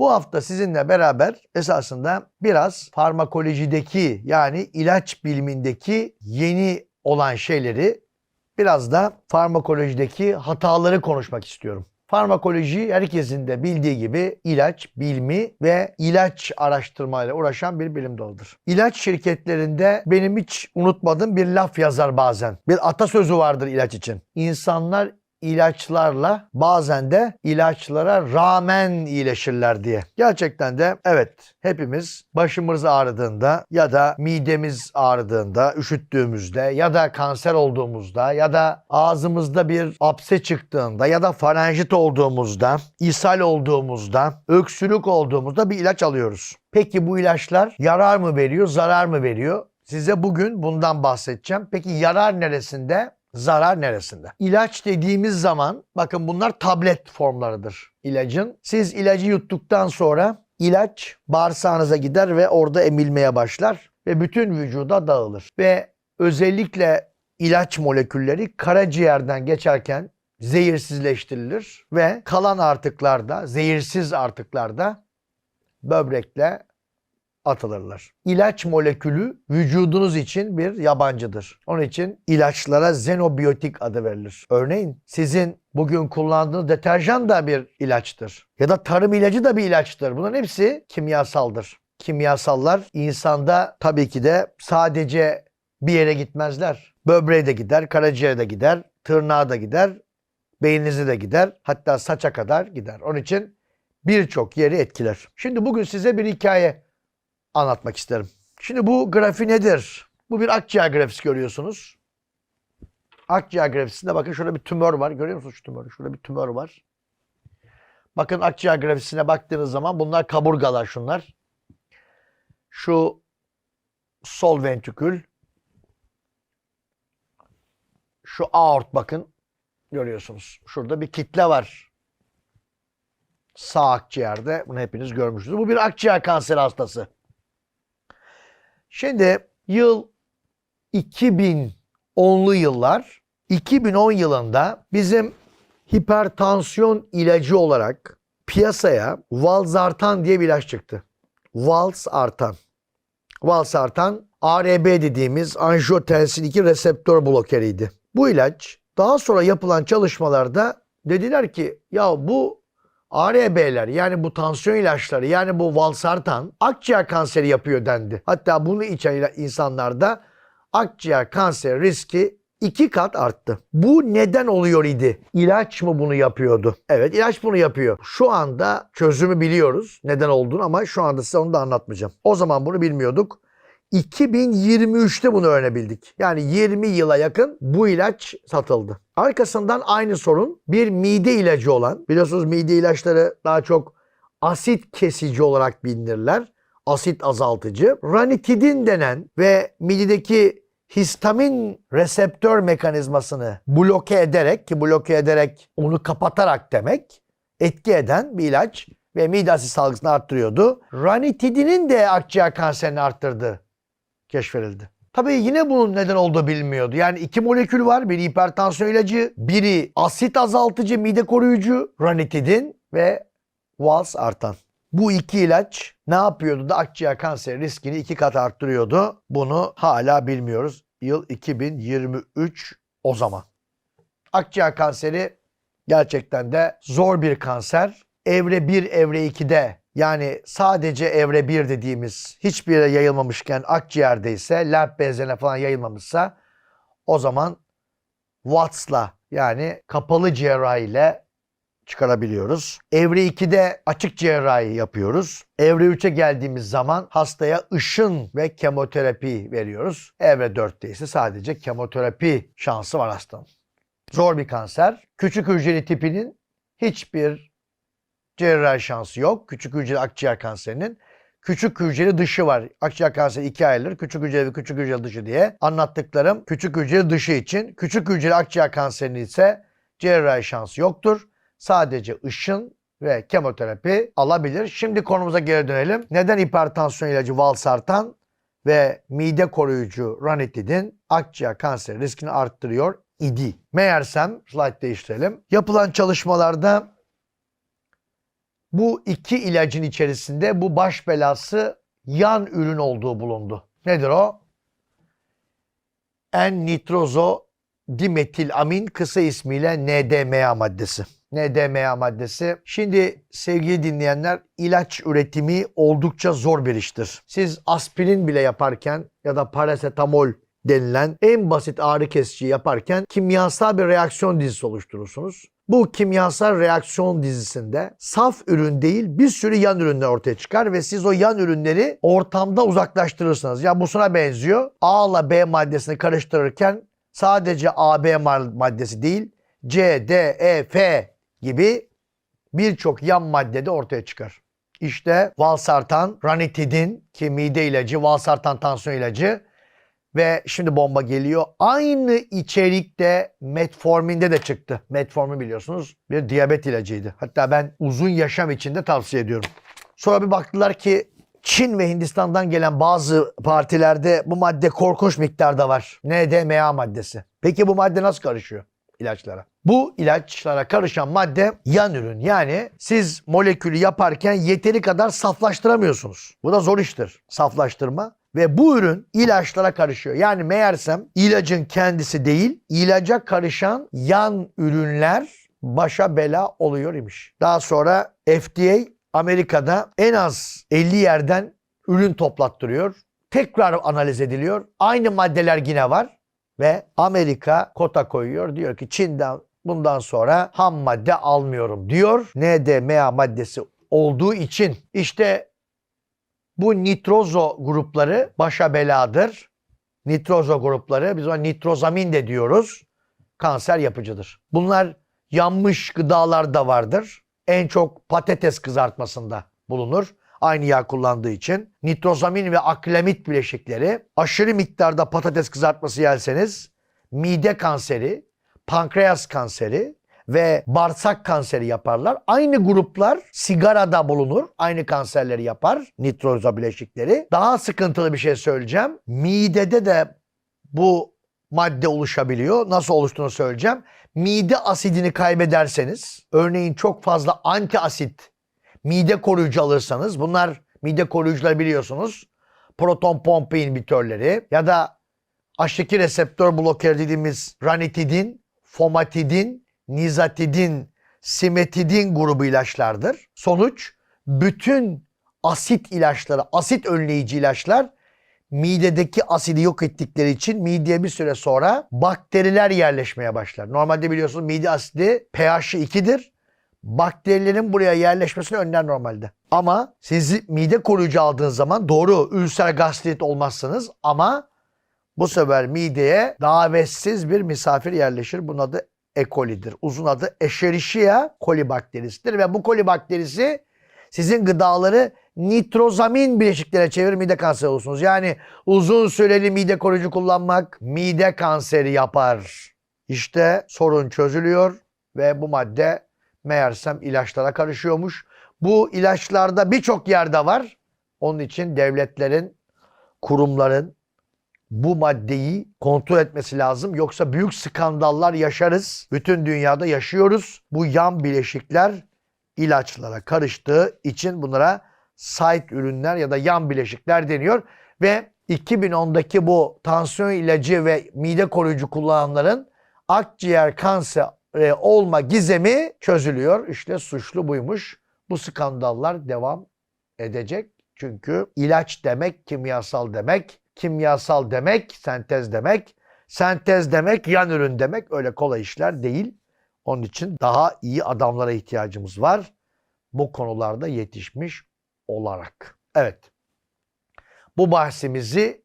Bu hafta sizinle beraber esasında biraz farmakolojideki yani ilaç bilimindeki yeni olan şeyleri biraz da farmakolojideki hataları konuşmak istiyorum. Farmakoloji herkesin de bildiği gibi ilaç bilimi ve ilaç araştırmayla uğraşan bir bilim dalıdır. İlaç şirketlerinde benim hiç unutmadığım bir laf yazar bazen. Bir atasözü vardır ilaç için. İnsanlar ilaçlarla bazen de ilaçlara rağmen iyileşirler diye. Gerçekten de evet hepimiz başımız ağrıdığında ya da midemiz ağrıdığında, üşüttüğümüzde ya da kanser olduğumuzda ya da ağzımızda bir apse çıktığında ya da farenjit olduğumuzda, ishal olduğumuzda, öksürük olduğumuzda bir ilaç alıyoruz. Peki bu ilaçlar yarar mı veriyor, zarar mı veriyor? Size bugün bundan bahsedeceğim. Peki yarar neresinde? Zarar neresinde? İlaç dediğimiz zaman bakın bunlar tablet formlarıdır ilacın. Siz ilacı yuttuktan sonra ilaç bağırsağınıza gider ve orada emilmeye başlar ve bütün vücuda dağılır. Ve özellikle ilaç molekülleri karaciğerden geçerken zehirsizleştirilir ve kalan artıklarda, zehirsiz artıklarda böbrekle atılırlar. İlaç molekülü vücudunuz için bir yabancıdır. Onun için ilaçlara xenobiyotik adı verilir. Örneğin sizin bugün kullandığınız deterjan da bir ilaçtır. Ya da tarım ilacı da bir ilaçtır. Bunların hepsi kimyasaldır. Kimyasallar insanda tabii ki de sadece bir yere gitmezler. Böbreğe de gider, karaciğere de gider, tırnağa da gider, beyninize de gider, hatta saça kadar gider. Onun için birçok yeri etkiler. Şimdi bugün size bir hikaye anlatmak isterim. Şimdi bu grafi nedir? Bu bir akciğer grafisi görüyorsunuz. Akciğer grafisinde bakın şurada bir tümör var. Görüyor musunuz şu tümörü? Şurada bir tümör var. Bakın akciğer grafisine baktığınız zaman bunlar kaburgalar şunlar. Şu sol ventrikül. Şu aort bakın. Görüyorsunuz. Şurada bir kitle var. Sağ akciğerde. Bunu hepiniz görmüşsünüz. Bu bir akciğer kanseri hastası. Şimdi yıl 2010'lu yıllar 2010 yılında bizim hipertansiyon ilacı olarak piyasaya Valsartan diye bir ilaç çıktı. Valsartan. Valsartan ARB dediğimiz angiotensin 2 reseptör blokeriydi. Bu ilaç daha sonra yapılan çalışmalarda dediler ki ya bu ARB'ler yani bu tansiyon ilaçları yani bu valsartan akciğer kanseri yapıyor dendi. Hatta bunu içen insanlarda akciğer kanseri riski iki kat arttı. Bu neden oluyor idi? İlaç mı bunu yapıyordu? Evet ilaç bunu yapıyor. Şu anda çözümü biliyoruz neden olduğunu ama şu anda size onu da anlatmayacağım. O zaman bunu bilmiyorduk. 2023'te bunu öğrenebildik. Yani 20 yıla yakın bu ilaç satıldı. Arkasından aynı sorun bir mide ilacı olan, biliyorsunuz mide ilaçları daha çok asit kesici olarak bilinirler. Asit azaltıcı. Ranitidin denen ve midedeki histamin reseptör mekanizmasını bloke ederek ki bloke ederek onu kapatarak demek etki eden bir ilaç ve mide asit salgısını arttırıyordu. Ranitidinin de akciğer kanserini arttırdı keşfedildi. Tabii yine bunun neden olduğu bilinmiyordu. Yani iki molekül var. Biri hipertansiyon ilacı, biri asit azaltıcı, mide koruyucu, ranitidin ve valsartan. Bu iki ilaç ne yapıyordu da akciğer kanseri riskini iki kat arttırıyordu. Bunu hala bilmiyoruz. Yıl 2023 o zaman. Akciğer kanseri gerçekten de zor bir kanser. Evre 1, evre 2'de yani sadece evre 1 dediğimiz hiçbir yere yayılmamışken akciğerde ise lenf bezlerine falan yayılmamışsa o zaman Watts'la yani kapalı cerrahi ile çıkarabiliyoruz. Evre 2'de açık cerrahi yapıyoruz. Evre 3'e geldiğimiz zaman hastaya ışın ve kemoterapi veriyoruz. Evre 4'te ise sadece kemoterapi şansı var hastanın. Zor bir kanser. Küçük hücreli tipinin hiçbir cerrahi şansı yok. Küçük hücreli akciğer kanserinin. Küçük hücreli dışı var. Akciğer kanseri ikiye ayrılır. Küçük hücreli ve küçük hücreli dışı diye. Anlattıklarım küçük hücreli dışı için. Küçük hücreli akciğer kanserinin ise cerrahi şansı yoktur. Sadece ışın ve kemoterapi alabilir. Şimdi konumuza geri dönelim. Neden hipertansiyon ilacı valsartan ve mide koruyucu ranitidin akciğer kanseri riskini arttırıyor idi? Meğersem slide değiştirelim. Yapılan çalışmalarda Bu iki ilacın içerisinde bu baş belası yan ürün olduğu bulundu. Nedir o? En-nitrozo dimetil amin kısa ismiyle NDMA maddesi. NDMA maddesi. Şimdi sevgili dinleyenler ilaç üretimi oldukça zor bir iştir. Siz aspirin bile yaparken ya da parasetamol denilen en basit ağrı kesici yaparken kimyasal bir reaksiyon dizisi oluşturursunuz. Bu kimyasal reaksiyon dizisinde saf ürün değil bir sürü yan ürünler ortaya çıkar ve siz o yan ürünleri ortamda uzaklaştırırsınız. Ya bu şuna benziyor. A ile B maddesini karıştırırken sadece AB maddesi değil C, D, E, F gibi birçok yan madde de ortaya çıkar. İşte valsartan, ranitidin ki mide ilacı, valsartan tansiyon ilacı ve şimdi bomba geliyor. Aynı içerikte metforminde de çıktı. Metformin biliyorsunuz bir diyabet ilacıydı. Hatta ben uzun yaşam için de tavsiye ediyorum. Sonra bir baktılar ki Çin ve Hindistan'dan gelen bazı partilerde bu madde korkunç miktarda var. NDMA maddesi. Peki bu madde nasıl karışıyor ilaçlara? Bu ilaçlara karışan madde yan ürün. Yani siz molekülü yaparken yeteri kadar saflaştıramıyorsunuz. Bu da zor iştir saflaştırma. Ve bu ürün ilaçlara karışıyor. Yani meğersem ilacın kendisi değil, ilaca karışan yan ürünler başa bela oluyor imiş. Daha sonra FDA Amerika'da en az 50 yerden ürün toplattırıyor. Tekrar analiz ediliyor. Aynı maddeler yine var ve Amerika kota koyuyor. Diyor ki Çin'den bundan sonra ham madde almıyorum diyor. NDMA maddesi olduğu için işte bu nitrozo grupları başa beladır. Nitrozo grupları biz ona nitrozamin de diyoruz. Kanser yapıcıdır. Bunlar yanmış gıdalar da vardır. En çok patates kızartmasında bulunur. Aynı yağ kullandığı için. Nitrozamin ve aklamit bileşikleri aşırı miktarda patates kızartması yerseniz mide kanseri, pankreas kanseri ve bağırsak kanseri yaparlar. Aynı gruplar sigarada bulunur. Aynı kanserleri yapar. Nitroza bileşikleri. Daha sıkıntılı bir şey söyleyeceğim. Midede de bu madde oluşabiliyor. Nasıl oluştuğunu söyleyeceğim. Mide asidini kaybederseniz, örneğin çok fazla anti asit mide koruyucu alırsanız, bunlar mide koruyucular biliyorsunuz. Proton pompa inhibitörleri ya da H2 reseptör bloker dediğimiz ranitidin, fomatidin, nizatidin, simetidin grubu ilaçlardır. Sonuç bütün asit ilaçları, asit önleyici ilaçlar midedeki asidi yok ettikleri için mideye bir süre sonra bakteriler yerleşmeye başlar. Normalde biliyorsunuz mide asidi pH'i 2'dir. Bakterilerin buraya yerleşmesini önler normalde. Ama siz mide koruyucu aldığınız zaman doğru ülser gastrit olmazsınız ama bu sefer mideye davetsiz bir misafir yerleşir. Bunun adı E. coli'dir. Uzun adı Escherichia coli bakterisidir ve bu coli bakterisi sizin gıdaları nitrozamin bileşiklere çevirir mide kanseri olursunuz. Yani uzun süreli mide koruyucu kullanmak mide kanseri yapar. İşte sorun çözülüyor ve bu madde meğersem ilaçlara karışıyormuş. Bu ilaçlarda birçok yerde var. Onun için devletlerin, kurumların bu maddeyi kontrol etmesi lazım. Yoksa büyük skandallar yaşarız. Bütün dünyada yaşıyoruz. Bu yan bileşikler ilaçlara karıştığı için bunlara side ürünler ya da yan bileşikler deniyor. Ve 2010'daki bu tansiyon ilacı ve mide koruyucu kullananların akciğer kanseri olma gizemi çözülüyor. İşte suçlu buymuş. Bu skandallar devam edecek. Çünkü ilaç demek kimyasal demek. Kimyasal demek sentez demek. Sentez demek yan ürün demek. Öyle kolay işler değil. Onun için daha iyi adamlara ihtiyacımız var. Bu konularda yetişmiş olarak. Evet. Bu bahsimizi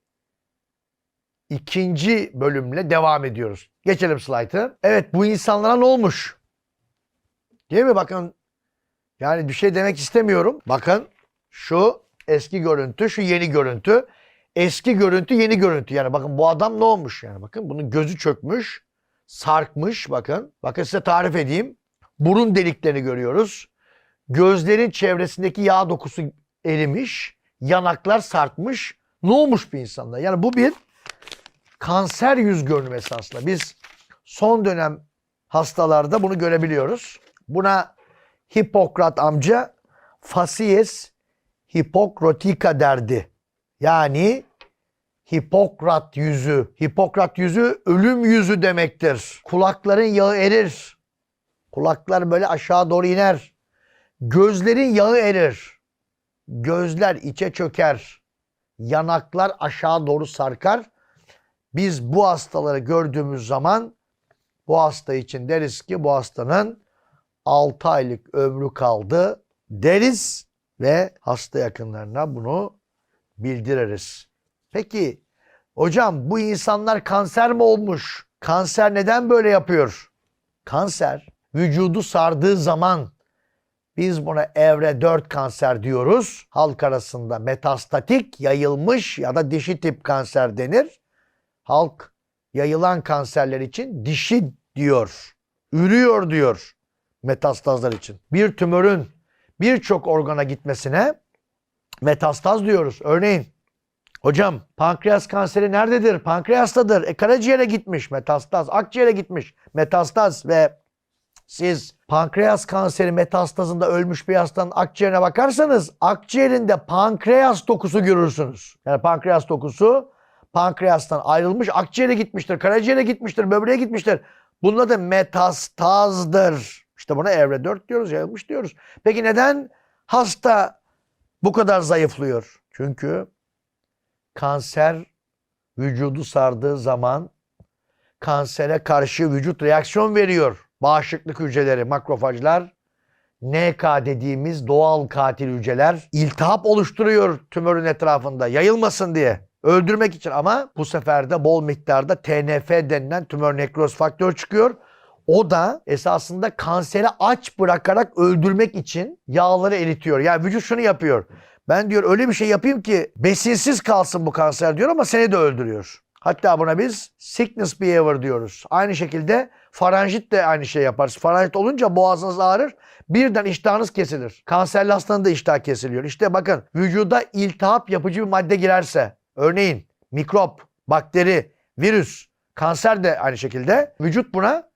ikinci bölümle devam ediyoruz. Geçelim slaytı. Evet bu insanlara ne olmuş? Değil mi? Bakın yani bir şey demek istemiyorum. Bakın şu eski görüntü, şu yeni görüntü. Eski görüntü, yeni görüntü. Yani bakın bu adam ne olmuş yani? Bakın bunun gözü çökmüş, sarkmış bakın. Bakın size tarif edeyim. Burun deliklerini görüyoruz. Gözlerin çevresindeki yağ dokusu erimiş. Yanaklar sarkmış. Ne olmuş bir insanda? Yani bu bir kanser yüz görünümü esasında. Biz son dönem hastalarda bunu görebiliyoruz. Buna Hipokrat amca facies Hippocratica derdi. Yani Hipokrat yüzü. Hipokrat yüzü ölüm yüzü demektir. Kulakların yağı erir. Kulaklar böyle aşağı doğru iner. Gözlerin yağı erir. Gözler içe çöker. Yanaklar aşağı doğru sarkar. Biz bu hastaları gördüğümüz zaman bu hasta için deriz ki bu hastanın 6 aylık ömrü kaldı deriz ve hasta yakınlarına bunu bildiririz. Peki hocam bu insanlar kanser mi olmuş? Kanser neden böyle yapıyor? Kanser vücudu sardığı zaman biz buna evre 4 kanser diyoruz. Halk arasında metastatik, yayılmış ya da dişi tip kanser denir. Halk yayılan kanserler için dişi diyor. Ürüyor diyor metastazlar için. Bir tümörün birçok organa gitmesine metastaz diyoruz. Örneğin hocam pankreas kanseri nerededir? Pankreastadır. E karaciğere gitmiş metastaz. Akciğere gitmiş metastaz ve siz pankreas kanseri metastazında ölmüş bir hastanın akciğerine bakarsanız akciğerinde pankreas dokusu görürsünüz. Yani pankreas dokusu pankreastan ayrılmış akciğere gitmiştir, karaciğere gitmiştir, böbreğe gitmiştir. Bunun adı metastazdır. İşte buna evre 4 diyoruz, yayılmış diyoruz. Peki neden hasta bu kadar zayıflıyor? Çünkü kanser vücudu sardığı zaman kansere karşı vücut reaksiyon veriyor. Bağışıklık hücreleri, makrofajlar, NK dediğimiz doğal katil hücreler iltihap oluşturuyor tümörün etrafında yayılmasın diye. Öldürmek için ama bu sefer de bol miktarda TNF denilen tümör nekroz faktör çıkıyor. O da esasında kanseri aç bırakarak öldürmek için yağları eritiyor. Yani vücut şunu yapıyor. Ben diyor öyle bir şey yapayım ki besinsiz kalsın bu kanser diyor ama seni de öldürüyor. Hatta buna biz sickness behavior diyoruz. Aynı şekilde faranjit de aynı şey yapar. Faranjit olunca boğazınız ağrır. Birden iştahınız kesilir. Kanserli hastanın da iştah kesiliyor. İşte bakın vücuda iltihap yapıcı bir madde girerse örneğin mikrop, bakteri, virüs, kanser de aynı şekilde vücut buna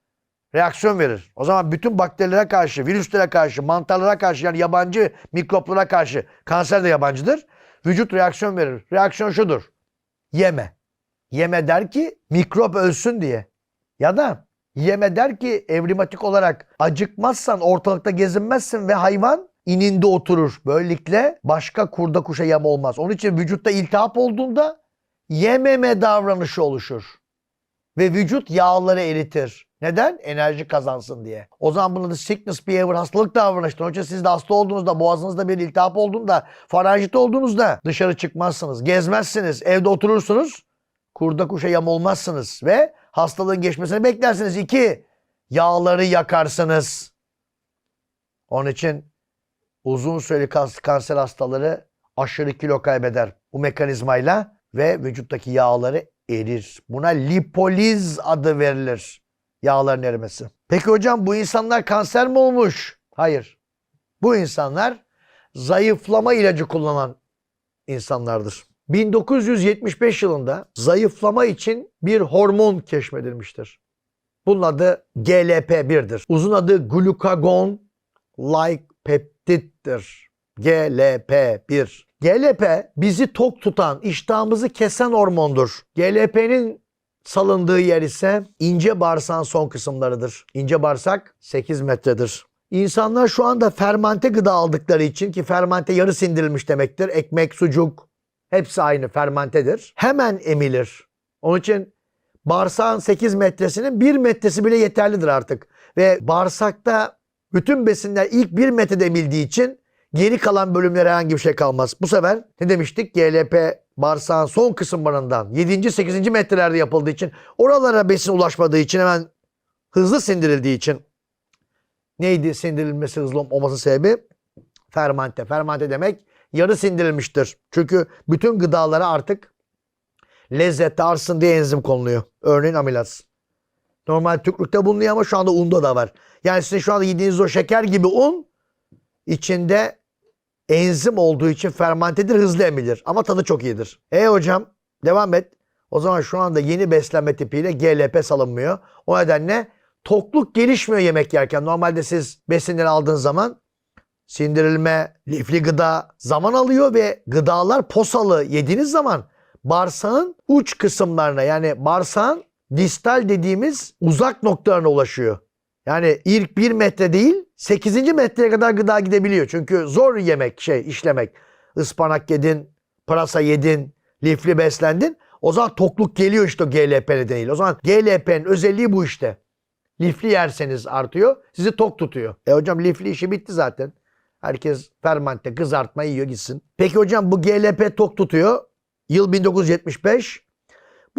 reaksiyon verir. O zaman bütün bakterilere karşı, virüslere karşı, mantarlara karşı yani yabancı mikroplara karşı kanser de yabancıdır. Vücut reaksiyon verir. Reaksiyon şudur. Yeme. Yeme der ki mikrop ölsün diye. Ya da yeme der ki evrimatik olarak acıkmazsan ortalıkta gezinmezsin ve hayvan ininde oturur. Böylelikle başka kurda kuşa yem olmaz. Onun için vücutta iltihap olduğunda yememe davranışı oluşur. Ve vücut yağları eritir. Neden? Enerji kazansın diye. O zaman bunun adı sickness behavior hastalık davranıştır. Onun için siz de hasta olduğunuzda, boğazınızda bir iltihap olduğunda, faranjit olduğunuzda dışarı çıkmazsınız, gezmezsiniz, evde oturursunuz. Kurda kuşa yam olmazsınız ve hastalığın geçmesini beklersiniz. İki, yağları yakarsınız. Onun için uzun süreli kanser hastaları aşırı kilo kaybeder bu mekanizmayla ve vücuttaki yağları erir. Buna lipoliz adı verilir. Yağların erimesi. Peki hocam bu insanlar kanser mi olmuş? Hayır. Bu insanlar zayıflama ilacı kullanan insanlardır. 1975 yılında zayıflama için bir hormon keşfedilmiştir. Bunun adı GLP-1'dir. Uzun adı glucagon like peptittir. GLP-1. GLP bizi tok tutan, iştahımızı kesen hormondur. GLP'nin salındığı yer ise ince bağırsağın son kısımlarıdır. İnce bağırsak 8 metredir. İnsanlar şu anda fermente gıda aldıkları için ki fermente yarı sindirilmiş demektir. Ekmek, sucuk hepsi aynı fermentedir. Hemen emilir. Onun için bağırsağın 8 metresinin 1 metresi bile yeterlidir artık. Ve bağırsakta bütün besinler ilk 1 metrede emildiği için geri kalan bölümlere herhangi bir şey kalmaz. Bu sefer ne demiştik? GLP bağırsağın son kısımlarından 7. 8. metrelerde yapıldığı için oralara besin ulaşmadığı için hemen hızlı sindirildiği için neydi sindirilmesi hızlı olması sebebi? Fermente. Fermente demek yarı sindirilmiştir. Çünkü bütün gıdalara artık lezzet artsın diye enzim konuluyor. Örneğin amilaz. Normal tükrükte bulunuyor ama şu anda unda da var. Yani sizin şu anda yediğiniz o şeker gibi un içinde enzim olduğu için fermentedir, hızlı emilir. Ama tadı çok iyidir. E hocam devam et. O zaman şu anda yeni beslenme tipiyle GLP salınmıyor. O nedenle tokluk gelişmiyor yemek yerken. Normalde siz besinleri aldığınız zaman sindirilme, lifli gıda zaman alıyor ve gıdalar posalı yediğiniz zaman bağırsağın uç kısımlarına yani bağırsağın distal dediğimiz uzak noktalarına ulaşıyor. Yani ilk bir metre değil 8. metreye kadar gıda gidebiliyor. Çünkü zor yemek şey işlemek. Ispanak yedin, pırasa yedin, lifli beslendin. O zaman tokluk geliyor işte o GLP nedeniyle. O zaman GLP'nin özelliği bu işte. Lifli yerseniz artıyor. Sizi tok tutuyor. E hocam lifli işi bitti zaten. Herkes fermente kızartma yiyor gitsin. Peki hocam bu GLP tok tutuyor. Yıl 1975.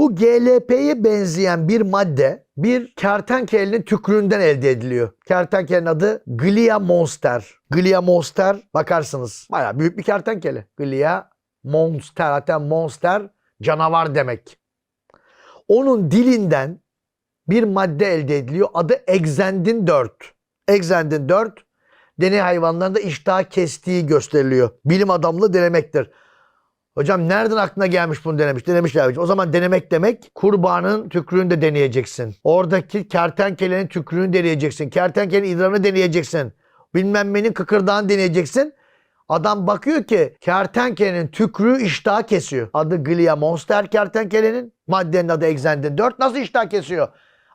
Bu GLP'ye benzeyen bir madde bir kertenkelenin tükrüğünden elde ediliyor. Kertenkelenin adı Glia monster. Glia monster bakarsınız bayağı büyük bir kertenkele. Glia monster hatta monster canavar demek. Onun dilinden bir madde elde ediliyor. Adı Exendin 4. Exendin 4 deney hayvanlarında iştah kestiği gösteriliyor. Bilim adamlığı denemektir. Hocam nereden aklına gelmiş bunu denemiş? Denemişler. O zaman denemek demek kurbanın tükrüğünü de deneyeceksin. Oradaki kertenkelenin tükrüğünü deneyeceksin. Kertenkelenin idrarını deneyeceksin. Bilmem nenin kıkırdağını deneyeceksin. Adam bakıyor ki kertenkelenin tükrüğü iştah kesiyor. Adı Glia monster kertenkelenin. Maddenin adı Exendin 4. Nasıl iştah kesiyor?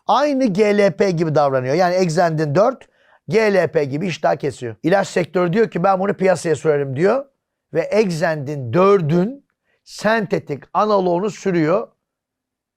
Aynı GLP gibi davranıyor. Yani Exendin 4 GLP gibi iştah kesiyor. İlaç sektörü diyor ki ben bunu piyasaya sürerim diyor. Ve Exendin 4'ün sentetik analoğunu sürüyor.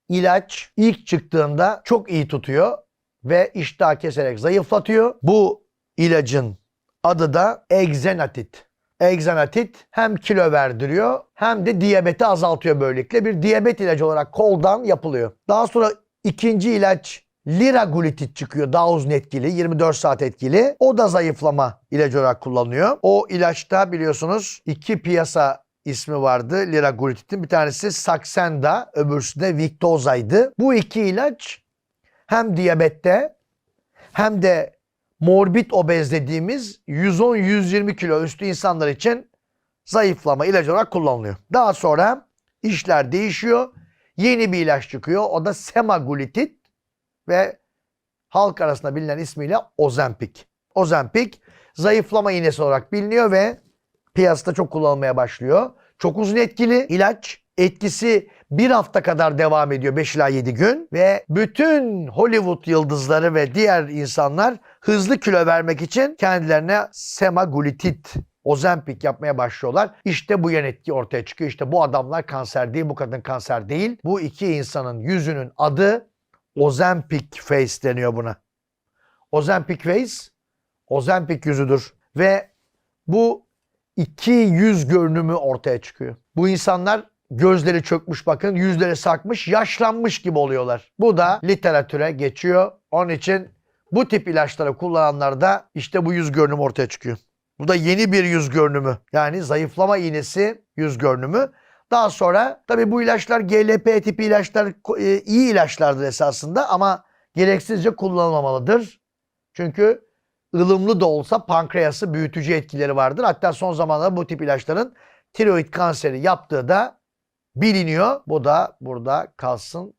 İlaç ilk çıktığında çok iyi tutuyor ve iştah keserek zayıflatıyor. Bu ilacın adı da Exenatit. Exenatit hem kilo verdiriyor hem de diyabeti azaltıyor böylelikle. Bir diyabet ilacı olarak koldan yapılıyor. Daha sonra ikinci ilaç liraglutid çıkıyor. Daha uzun etkili, 24 saat etkili. O da zayıflama ilacı olarak kullanılıyor. O ilaçta biliyorsunuz iki piyasa ismi vardı liraglutidin. Bir tanesi Saxenda, öbürsü de Victoza'ydı. Bu iki ilaç hem diyabette hem de morbid obez dediğimiz 110-120 kilo üstü insanlar için zayıflama ilacı olarak kullanılıyor. Daha sonra işler değişiyor. Yeni bir ilaç çıkıyor. O da semaglutid ve halk arasında bilinen ismiyle Ozempic. Ozempic zayıflama iğnesi olarak biliniyor ve piyasada çok kullanılmaya başlıyor. Çok uzun etkili ilaç. Etkisi bir hafta kadar devam ediyor 5 ila 7 gün ve bütün Hollywood yıldızları ve diğer insanlar hızlı kilo vermek için kendilerine semaglutid Ozempic yapmaya başlıyorlar. İşte bu yan etki ortaya çıkıyor. İşte bu adamlar kanser değil, bu kadın kanser değil. Bu iki insanın yüzünün adı Ozempic face deniyor buna. Ozempic face, Ozempic yüzüdür. Ve bu iki yüz görünümü ortaya çıkıyor. Bu insanlar gözleri çökmüş bakın, yüzleri sarkmış, yaşlanmış gibi oluyorlar. Bu da literatüre geçiyor. Onun için bu tip ilaçları kullananlarda işte bu yüz görünümü ortaya çıkıyor. Bu da yeni bir yüz görünümü. Yani zayıflama iğnesi yüz görünümü. Daha sonra tabi bu ilaçlar GLP tipi ilaçlar e, iyi ilaçlardır esasında ama gereksizce kullanılmamalıdır. Çünkü ılımlı da olsa pankreası büyütücü etkileri vardır. Hatta son zamanlarda bu tip ilaçların tiroid kanseri yaptığı da biliniyor. Bu da burada kalsın.